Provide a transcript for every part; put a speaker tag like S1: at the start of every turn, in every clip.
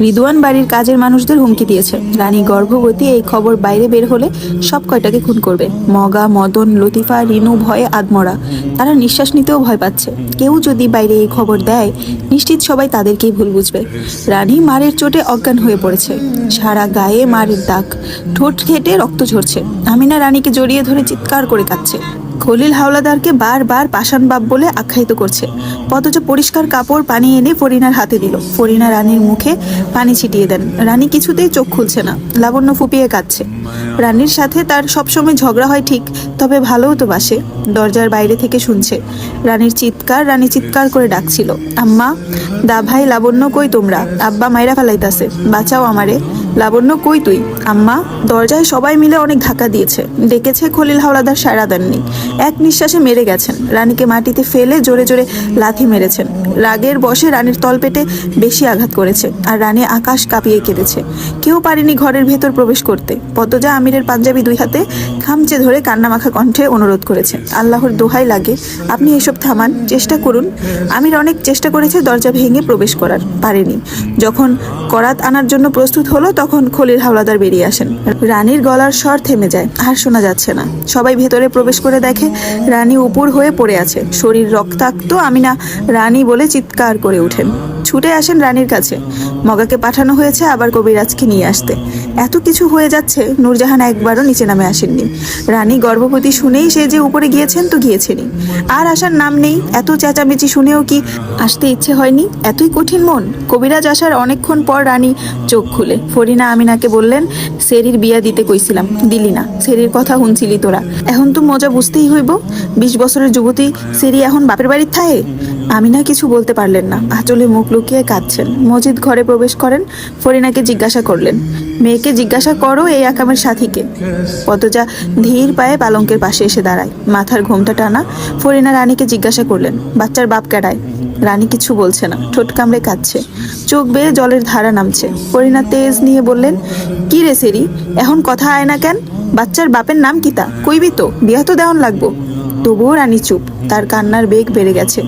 S1: রিদওয়ান বাড়ির কাজের মানুষদের হুমকি দিয়েছে। রানী গর্ভবতী এই খবর বাইরে বের হলে সব কয়টাকে খুন করবে? মগা, মদন, লতিফা, রিনু, ভয়ে আদমরা তারা নিঃশ্বাস নিতেও ভয় পাচ্ছে। কেউ যদি বাইরে এই খবর দেয়, নিশ্চিত সবাই তাদেরকেই ভুল বুঝবে। রানী মারের চোটে অজ্ঞান হয়ে পড়েছে। সারা গায়ে মারের দাগ। ঠোঁট ঘেটে রক্ত ঝরছে। আমিনা রানীকে জড়িয়ে ধরে চিৎকার করে কাঁদছে। খলিল হাওলাদারকে বারবার পাষাণ বাপ বলে আখ্যায়িত করছে। অথচ পরিষ্কার কাপড় পানি এনে ফরিনার হাতে দিল। ফরিনা রানীর মুখে পানি ছিটিয়ে দেন। রানী কিছুতেই চোখ খুলছে না। লাবণ্য ফুপিয়ে কাঁদছে। রানীর সাথে তার সবসময় ঝগড়া হয় ঠিক, তবে ভালোও তো বাসে। দরজার বাইরে থেকে শুনছে। রানীর চিৎকার রানী চিৎকার করে ডাকছিল। আম্মা, দা ভাই, লাবণ্য কই তোমরা? আব্বা মাইরা ফেলাইতাছে। বাঁচাও আমারে। লাবণ্য, কই তুই? আম্মা, দরজায় সবাই মিলে অনেক ধাক্কা দিয়েছে। ডেকেছে খলিল হাওলাদার সারা দেননি। এক নিঃশ্বাসে মেরে গেছেন। রানীকে মাটিতে ফেলে জোরে জোরে লাথি মেরেছেন। রাগের বসে রানীর তলপেটে বেশি আঘাত করেছে আর রানী আকাশ কাঁপিয়ে কেঁদেছে। কেউ পারেনি ঘরের ভেতর প্রবেশ করতে। পদ্মজা আমিরের পাঞ্জাবি দুই হাতে খামচে ধরে কান্নামাখা কণ্ঠে অনুরোধ করেছে আল্লাহর দোহাই লাগে। আপনি এসব থামান, চেষ্টা করুন। আমির অনেক চেষ্টা করেছে দরজা ভেঙে প্রবেশ করার। পারেনি। যখন করাত আনার জন্য প্রস্তুত হলো, তখন খলিল হাওলাদার বেরিয়ে আসেন। রানীর গলার স্বর থেমে যায়, আর শোনা যাচ্ছে না। সবাই ভেতরে প্রবেশ করে দেখে রানী উপর হয়ে পড়ে আছে। শরীর রক্তাক্ত, আমিনা, রানী বলে চিৎকার করে ওঠেন। ছুটে আসেন রানীর কাছে। মগাকে পাঠানো হয়েছে আবার কবিরাজকে নিয়ে আসতে। এত কিছু হয়ে যাচ্ছে, নূরজাহান একবারও নিচে নামে আসেননি। রানী গর্ভবতী শুনেই সে যে উপরে গিয়েছেন তো গিয়েছেনই। আর আসার নাম নেই, এত চেঁচামেচি শুনেও কি আসতে ইচ্ছে হয়নি? এতই কঠিন মন। কবিরাজ আসার অনেকক্ষণ পর রানী চোখ খুলে। ফরিনা আমিনাকে বললেন, সেরির বিয়া দিতে কইছিলাম, দিলি না। সেরির কথা শুনছিলি তোরা। এখন তো মজা বুঝতেই হইব। বিশ বছরের যুবতী, সেরি এখন বাপের বাড়ির থায়ে আমিনা কিছু বলতে পারলেন না। আঁচলে মুখ লুকিয়ে কাঁদছেন। মজিদ ঘরে প্রবেশ করেন। ফরিনাকে জিজ্ঞাসা করলেন মেয়েকে জিজ্ঞাসা করো এই আকামের সাথীকে। পদজা ধীর পায়ে পালঙ্কের পাশে এসে দাঁড়ায়। মাথার ঘোমটা টানা ফরিনা রানীকে জিজ্ঞাসা করলেন, বাচ্চার বাপ কেডায়? রানী কিছু বলছে না, ঠোঁট কামড়ে কাঁদছে। চোখ বেয়ে জলের ধারা নামছে। ফরিনা তেজ নিয়ে বললেন, কি রে সেরি, এখন কথা আয় না কেন? বাচ্চার বাপের নাম কিতা কইবি তো, বিয়া তো দেওয়ান লাগবো। তবুও রানী চুপ, তার কান্নার বেগ বেড়ে গেছে।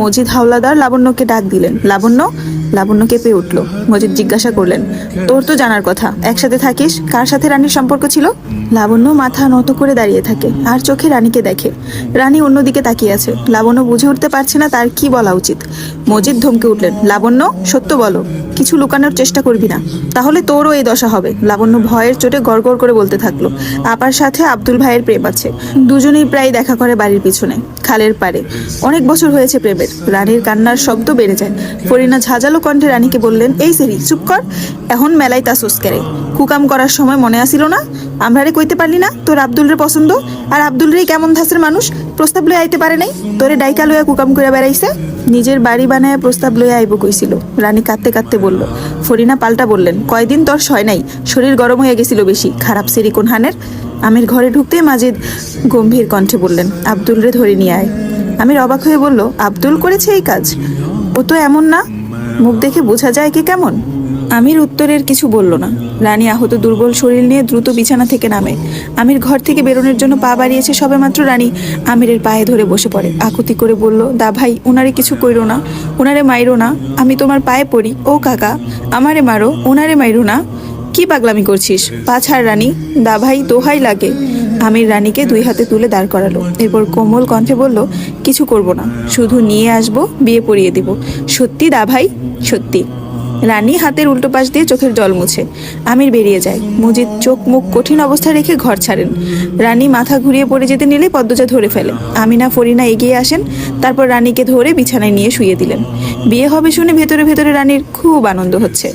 S1: মজিদ হাওলাদার লাবণ্যকে ডাক দিলেন, লাবণ্য লাবণ্য কেঁপে উঠল। মজিদ জিজ্ঞাসা করলেন, তোর তো জানার কথা, একসাথে থাকিস? কার সাথে রানীর সম্পর্ক ছিল? লাবণ্য মাথা নত করে দাঁড়িয়ে থাকে, আর চোখে রানীকে দেখে। রানী অন্যদিকে তাকিয়ে আছে। লাবণ্য বুঝে উঠতে পারছে না তার কি বলা উচিত। মজিদ ধমকে উঠলেন, লাবণ্য, সত্য বলো, কিছু লুকানোর চেষ্টা করবি না। তাহলে তোরও এই দশা হবে। লাবণ্য ভয়ের চোটে গড়গড় করে বলতে থাকল, আপার সাথে আব্দুল ভাইয়ের প্রেম আছে। দুজনেই প্রায় দেখা করে বাড়ির পিছনে, খালের পারে অনেক বছর হয়েছে প্রেমের। রানীর কান্নার শব্দ বেড়ে যায়। ফরিনা ঝাঁঝালো কণ্ঠে রানীকে বললেন, এই সেরি, চুপ কর। এখন মেলাই তা সুস্কারে কুকাম করার সময় মনে আসিল না। আমরারে কইতে পারলি না, তোর আব্দুল রে পছন্দ। আর আব্দুল রে কেমন ধাসের মানুষ? প্রস্তাব লয়ে আইতে পারে নাই। তোরে ডাইকা লইয়া কুকাম করে বেড়াইছে। নিজের বাড়ি বানায় প্রস্তাব লইয়া আইব কইছিল। রানী কাঁদতে কাঁদতে বলল, ফরিনা পাল্টা বললেন, কয়দিন তোর সয় নাই। শরীর গরম হয়ে গেছিল বেশি। খারাপ সেরি কোন হানের আমির ঘরে ঢুকতে মাজিদ গম্ভীর কণ্ঠে বললেন, আব্দুল রে ধরে নিয়ে আয়। আমির অবাক হয়ে বলল, আব্দুল করেছে এই কাজ? ও তো এমন না। মুখ দেখে বোঝা যায় কে কেমন? আমির উত্তরের কিছু বলল না। রানী আহত দুর্বল শরীর নিয়ে দ্রুত বিছানা থেকে নামে। আমির ঘর থেকে বেরোনোর জন্য পা বাড়িয়েছে সবে মাত্র রানী। আমিরের পায়ে ধরে বসে পড়ে। আকুতি করে বলল, দা ভাই ওনারে কিছু কইরো না। ওনারে মাইরো না। আমি তোমার পায়ে পড়ি। ও কাকা, আমারে মারো। ওনারে মাইরো না। কি পাগলামি করছিস? পা ছাড় রানী। দা ভাই, দোহাই লাগে। আমির রানীকে দুই হাতে তুলে দাঁড় করালো। এরপর কোমল কণ্ঠে বলল, কিছু করব না। শুধু নিয়ে আসব, বিয়ে পড়িয়ে দিব। সত্যি দা ভাই? সত্যি। রানী হাতের উল্টো পাশ দিয়ে চোখের জল মুছে। আমির বেরিয়ে যায়। মুজিদ চোখ মুখ কঠিন অবস্থায় রেখে ঘর ছাড়েন। রানী মাথা ঘুরিয়ে পড়ে যেতে নিলে পদ্মজা ধরে ফেলে আমিনা, ফরিনা এগিয়ে আসেন। তারপর রানীকে ধরে বিছানায় নিয়ে শুয়ে দিলেন। বিয়ে হবে শুনে ভেতরে ভেতরে রানীর খুব আনন্দ হচ্ছে।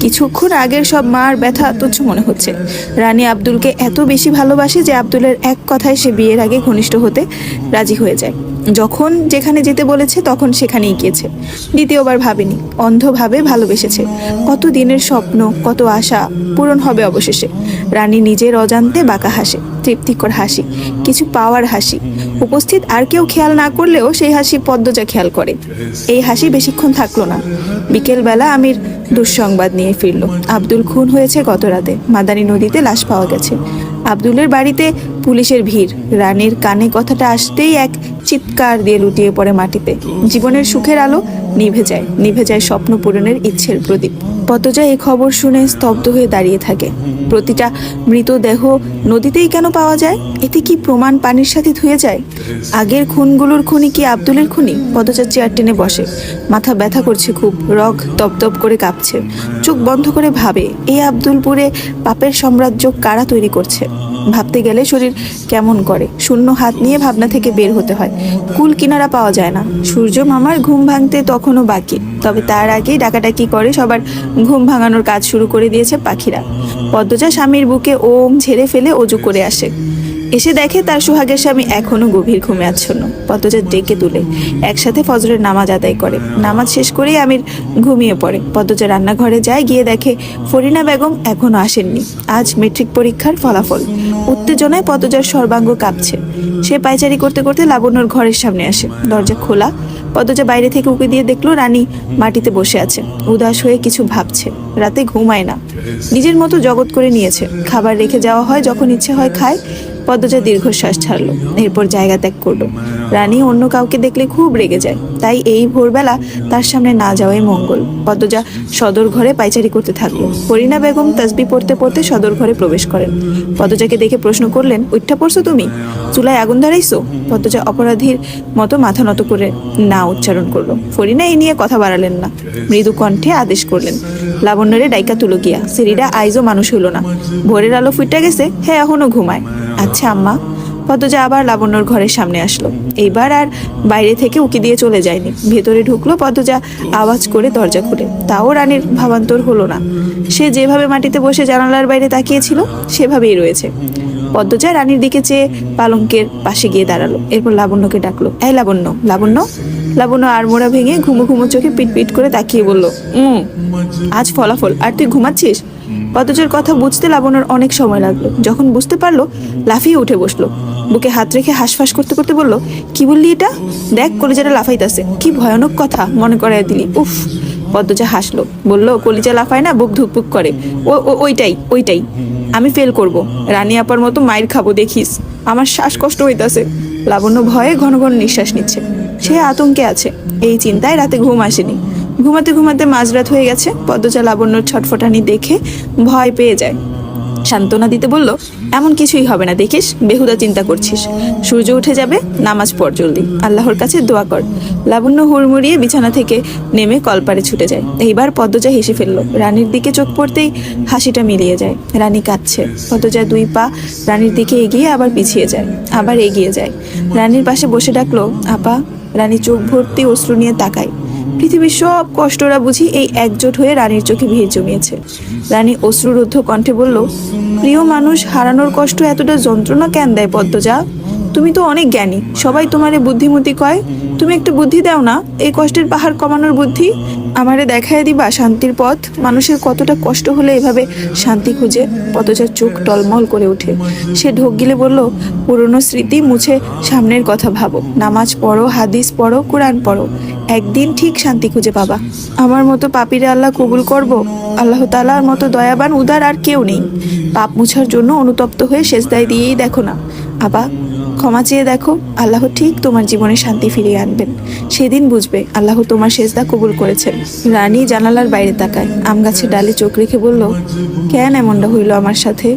S1: কিছুক্ষণ আগের সব মার ব্যথা তুচ্ছ মনে হচ্ছে। রানী আব্দুলকে এত বেশি ভালোবাসে যে আব্দুলের এক কথায় সে বিয়ের আগে ঘনিষ্ঠ হতে রাজি হয়ে যায়। যখন যেখানে যেতে বলেছে, তখন সেখানেই গিয়েছে। দ্বিতীয়বার ভাবেনি, অন্ধভাবে ভালোবেসেছে। কত দিনের স্বপ্ন, কত আশা পূরণ হবে অবশেষে। রানী নিজের অজান্তে বাঁকা হাসে, তৃপ্তিকর হাসি, কিছু পাওয়ার হাসি। উপস্থিত আর কেউ খেয়াল না করলেও সেই হাসি পদ্মজা খেয়াল করে। এই হাসি বেশিক্ষণ থাকল না। বিকেলবেলা আমির দুঃসংবাদ নিয়ে ফিরল। আব্দুল খুন হয়েছে গত রাতে। মাদানী নদীতে লাশ পাওয়া গেছে। আব্দুলের বাড়িতে পুলিশের ভিড়। রানীর কানে কথাটা আসতেই এক চিৎকার দিয়ে লুটিয়ে পড়ে মাটিতে। জীবনের সুখের আলো নিভে যায় নিভে যায় স্বপ্ন পূরণের ইচ্ছের প্রদীপ। পদ্মজা এই খবর শুনে স্তব্ধ হয়ে দাঁড়িয়ে থাকে। প্রতিটা মৃতদেহ নদীতেই কেন পাওয়া যায়? এতে কি প্রমাণ পানির সাথে ধুয়ে যায়? আগের খুনগুলোর খুনি কি আব্দুলের খুনি? পদচার চেয়ার টেনে বসে। মাথা ব্যথা করছে খুব, রগ তপতপ করে কাঁপছে। চোখ বন্ধ করে ভাবে এই আব্দুলপুরে পাপের সাম্রাজ্য কারা তৈরি করছে? ভাবতে গেলে শরীর কেমন করে? শূন্য হাত নিয়ে ভাবনা থেকে বের হতে হয়। কুল কিনারা পাওয়া যায় না। সূর্য মামার ঘুম ভাঙতে তখনও বাকি। তবে তার আগেই ডাকাডাকি করে সবার ঘুম ভাঙানোর কাজ শুরু করে দিয়েছে পাখিরা। পদ্মজা স্বামীর বুকে ওম ঝেড়ে ফেলে অজু করে আসে। এসে দেখে তার সোহাগের স্বামী এখনও গভীর ঘুমে আচ্ছন্ন। পদ্মজা ডেকে তুলে, একসাথে ফজরের নামাজ আদায় করে। নামাজ শেষ করেই আমির ঘুমিয়ে পড়ে। পদ্মজা রান্নাঘরে যায়, গিয়ে দেখে ফরিনা বেগম এখনও আসেননি। আজ মেট্রিক পরীক্ষার ফলাফল। উত্তেজনায় পদ্মজার সর্বাঙ্গ কাঁপছে। সে পায়চারি করতে করতে লাবণ্যর ঘরের সামনে আসে। দরজা খোলা। পদ্মজা বাইরে থেকে উঁকি দিয়ে দেখল রানী মাটিতে বসে আছে। উদাস হয়ে কিছু ভাবছে। রাতে ঘুমায় না। নিজের মতো জগৎ করে নিয়েছে। খাবার রেখে যাওয়া হয় যখন ইচ্ছে হয় খায়। পদ্মজা দীর্ঘশ্বাস ছাড়লো। এরপর জায়গা ত্যাগ করল। রানী অন্য কাউকে দেখলে খুব রেগে যায়। তাই এই ভোরবেলা তার সামনে না যাওয়াই মঙ্গল। পদ্মজা সদর ঘরে পাইচারি করতে থাকল। করিনা বেগম তাসবি পড়তে পড়তে সদর ঘরে প্রবেশ করেন। পদ্মজাকে দেখে প্রশ্ন করলেন, উঠা পড়ছো তুমি? চুলায় আগুন ধরাইছো? পদ্মজা অপরাধীর মতো মাথা নত করে না উচ্চারণ করল। ফরিনা এই নিয়ে কথা বাড়ালেন না। মৃদু কণ্ঠে আদেশ করলেন, লাবণ্যরে ডাইকা তুলো গিয়া। সেরিরা আইজও মানুষ হইল না। ভোরের আলো ফুটে গেছে হ্যাঁ এখনও ঘুমায়। আচ্ছা আম্মা। পদ্মজা আবার লাবণ্যর ঘরের সামনে আসলো। এইবার আর বাইরে থেকে উকি দিয়ে চলে যায়নি। ভেতরে ঢুকলো পদ্মজা, আওয়াজ করে দরজা খুলে। তাও রানীর ভাবান্তর হলো না। সে যেভাবে মাটিতে বসে জানালার বাইরে তাকিয়েছিল, সেভাবেই রয়েছে। পদ্মজা রানীর দিকে চেয়ে পালঙ্কের পাশে গিয়ে দাঁড়াল। এরপর লাবণ্যকে ডাকলো, এই লাবণ্য লাবণ্য? লাবণ্য আড়মোড়া ভেঙে ঘুমো ঘুমো চোখে পিট পিট করে তাকিয়ে বলল হুম আজ ফলাফল। আর তুই ঘুমাচ্ছিস? পদ্মজার কথা বুঝতে লাবণ্যর অনেক সময় লাগল। যখন বুঝতে পারল, লাফিয়ে উঠে বসল। বুকে হাত রেখে হাঁসফাঁস করতে করতে বলল, কি বললি এটা? দেখ, কলিজাটা লাফাইতাছে। কি ভয়ানক কথা মনে করায় দিলি উফ! পদ্মজা হাসলো। বলল, কলিজা লাফায় না, বুক ধুকপুক করে। ও- ওইটাই ওইটাই। আমি ফেল করব। রানী আপার মতো মায়ের খাব, দেখিস। আমার শ্বাসকষ্ট হইতাছে। লাবণ্য ভয়ে ঘন ঘন নিঃশ্বাস নিচ্ছে। সে আতঙ্কে আছে। এই চিন্তায় রাতে ঘুম আসেনি। ঘুমাতে ঘুমাতে মাঝরাত হয়ে গেছে। পদ্মজা লাবণ্যর ছটফটানি দেখে ভয় পেয়ে যায়। সান্ত্বনা দিতে বলল, এমন কিছুই হবে না, দেখিস, বেহুদা চিন্তা করছিস। সূর্য উঠে যাবে, নামাজ পড় জলদি। আল্লাহর কাছে দোয়া কর। লাবণ্য হুড়মুড়িয়ে বিছানা থেকে নেমে কলপারে ছুটে যায়। এইবার পদ্মজা হেসে ফেলল, রানীর দিকে চোখ পড়তেই হাসিটা মিলিয়ে যায়। রানী কাঁদছে। পদ্মজা দুই পা রানীর দিকে এগিয়ে আবার পিছিয়ে যায়, আবার এগিয়ে যায়। রানীর পাশে বসে ডাকলো, আপা। রানী চোখ ভর্তি অশ্রু নিয়ে তাকায়। পৃথিবীর সব কষ্টরা বুঝি এই একজোট হয়ে রানীর চোখে ভিড় জমিয়েছে। রানী অশ্রুরুদ্ধ কণ্ঠে বলল, প্রিয় মানুষ, হারানোর কষ্ট এতটা যন্ত্রণা কেন দেয় পদ্মজা? তুমি তো অনেক জ্ঞানী, সবাই তোমারে বুদ্ধিমতী কয়। তুমি একটু বুদ্ধি দাও না, এই কষ্টের পাহাড় কমানোর বুদ্ধি? আমারে দেখায় দিবা শান্তির পথ, মানুষের কতটা কষ্ট হলে এভাবে শান্তি খুঁজে? পদচার চোখ টলমল করে ওঠে। সে ঢোক গিলে বলল, পুরনো স্মৃতি মুছে সামনের কথা ভাবো। নামাজ পড়ো, হাদিস পড়ো, কোরআন পড়ো। একদিন ঠিক শান্তি খুঁজে পাবা। আমার মতো পাপিরে আল্লাহ কবুল করব? আল্লাহ তালার মতো দয়াবান, উদার আর কেউ নেই। পাপ মুছার জন্য অনুতপ্ত হয়ে শেষদায় দিয়েই দেখো না। আবা, ক্ষমা চেয়ে দেখো, আল্লাহ ঠিক তোমার জীবনে শান্তি ফিরিয়ে আনবেন। সেদিন বুঝবে আল্লাহ তোমার সেজদা কবুল করেছেন। রানী জানালার বাইরে তাকায় আম গাছের ডালে চোখ রেখে বলল, কেন এমনটা হইল আমার সাথে?